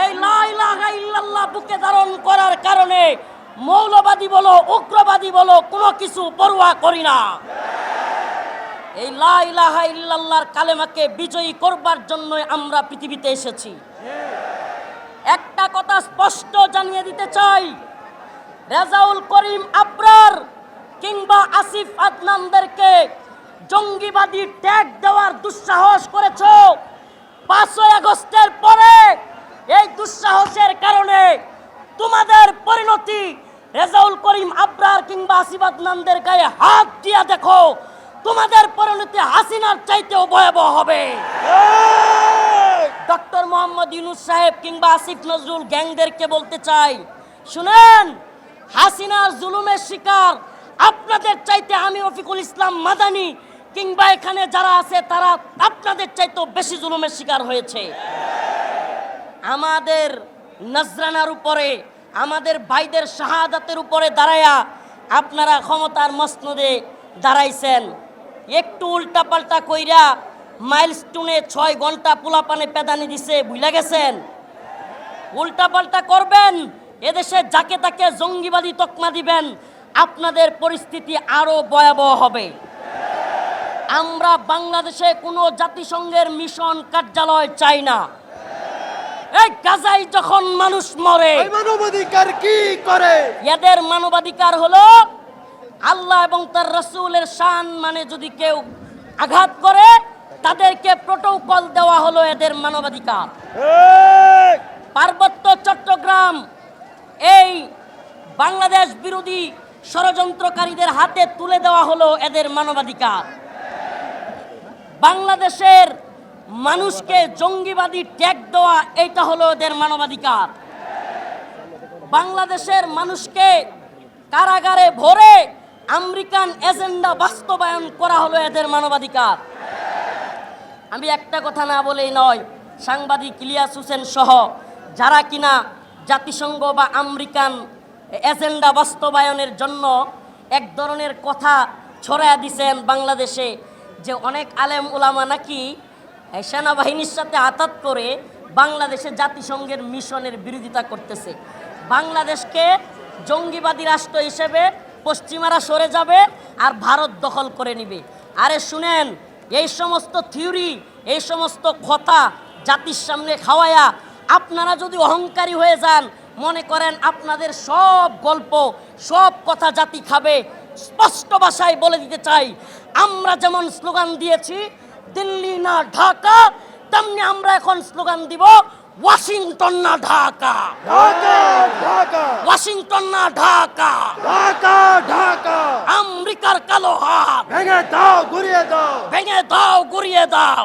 এই লা ইলাহা ইল্লাল্লাহ বুকে ধারণ করার কারণে মৌলবাদী বলো, উগ্রবাদী বলো, কোনো কিছু পরোয়া করি না। এই লা ইলাহা ইল্লাল্লাহর কালেমাকে বিজয়ী করবার জন্য আমরা পৃথিবীতে এসেছি। একটা কথা স্পষ্ট জানিয়ে দিতে চাই, রেজাউল করিম আবরার কিংবা আসিফ আদনানদেরকে জঙ্গিবাদী ট্যাগ দেওয়ার দুঃসাহস করেছ। পাঁচই আগস্টের পরে এই দুঃসাহসের কারণে তোমাদের পরিণতি রেজাউল করিম কিংবা গায়ে হাত দিয়া দেখো, তোমাদের পরিণতি হাসিনার চাইতেও ভয়াবহ হবে। ডক্টর মোহাম্মদ ইউনুস সাহেব কিংবা আসিফ নজরুল গ্যাংদেরকে বলতে চাই, শুনেন, হাসিনার জুলুমের শিকার আপনাদের চাইতে আমি রফিকুল ইসলাম মাদানি কিংবা এখানে যারা আছে তারা আপনাদের চাইতেও বেশি জুলুমের শিকার হয়েছে। আমাদের নজরানার উপরে, আমাদের ভাইদের শাহাদাতের উপরে দাঁড়ায়া আপনারা ক্ষমতার মসনদে দাঁড়াইছেন। একটু উল্টাপাল্টা কইরা মাইলস্টোনে ছয় ঘণ্টা পোলাপানে পেদানি দিছে বুঝলা গেছেন? উল্টাপাল্টা করবেন, এদেশে যাকে তাকে জঙ্গিবাদী তকমা দিবেন, আপনাদের পরিস্থিতি আরও ভয়াবহ হবে। আমরা বাংলাদেশে কোনো জাতিসংঘের মিশন কার্যালয় চাই না। এই গাজায় যখন মানুষ মরে মানবাধিকার কি করে? এদের মানবাধিকার হলো আল্লাহ এবং তার রসুলের শান মানে যদি কেউ আঘাত করে তাদেরকে প্রোটোকল দেওয়া হলো এদের মানবাধিকার। পার্বত্য চট্টগ্রাম এই বাংলাদেশ বিরোধী ষড়যন্ত্রকারীদের হাতে তুলে দেওয়া হলো এদের মানবাধিকার। বাংলাদেশের মানুষকে জঙ্গিবাদী ট্যাগ দেওয়া, এটা হলো এদের মানবাধিকার। বাংলাদেশের মানুষকে কারাগারে ভরে আমেরিকান এজেন্ডা বাস্তবায়ন করা হলো এদের মানবাধিকার। আমি একটা কথা না বলেই নয়, সাংবাদিক ইলিয়াস হোসেন সহ যারা কিনা জাতিসংঘ বা আমেরিকান এজেন্ডা বাস্তবায়নের জন্য এক ধরনের কথা ছড়ায়া দিছেন বাংলাদেশে যে অনেক আলেম ওলামা নাকি সেনাবাহিনীর সাথে আতাত করে বাংলাদেশে জাতিসংঘের মিশনের বিরোধিতা করতেছে। বাংলাদেশকে জঙ্গিবাদী রাষ্ট্র হিসেবে পশ্চিমারা সরে যাবে আর ভারত দখল করে নিবে। আরে শুনেন, এই সমস্ত থিওরি, এই সমস্ত কথা জাতির সামনে খাওয়ায়া আপনারা যদি অহংকারী হয়ে যান, মনে করেন আপনাদের সব গল্প, সব কথা জাতি খাবে। স্পষ্ট ভাষায় বলে দিতে চাই, আমরা যেমন স্লোগান দিয়েছি দিল্লি না ঢাকা তেমনি আমরা এখন স্লোগান দিব ওয়াশিংটন না ঢাকা। ঢাকা ঢাকা। ওয়াশিংটন না ঢাকা। ঢাকা ঢাকা। আমেরিকার কালো হাত। ভেঙে দাও ঘুরিয়ে দাও। ভেঙে দাও ঘুরিয়ে দাও।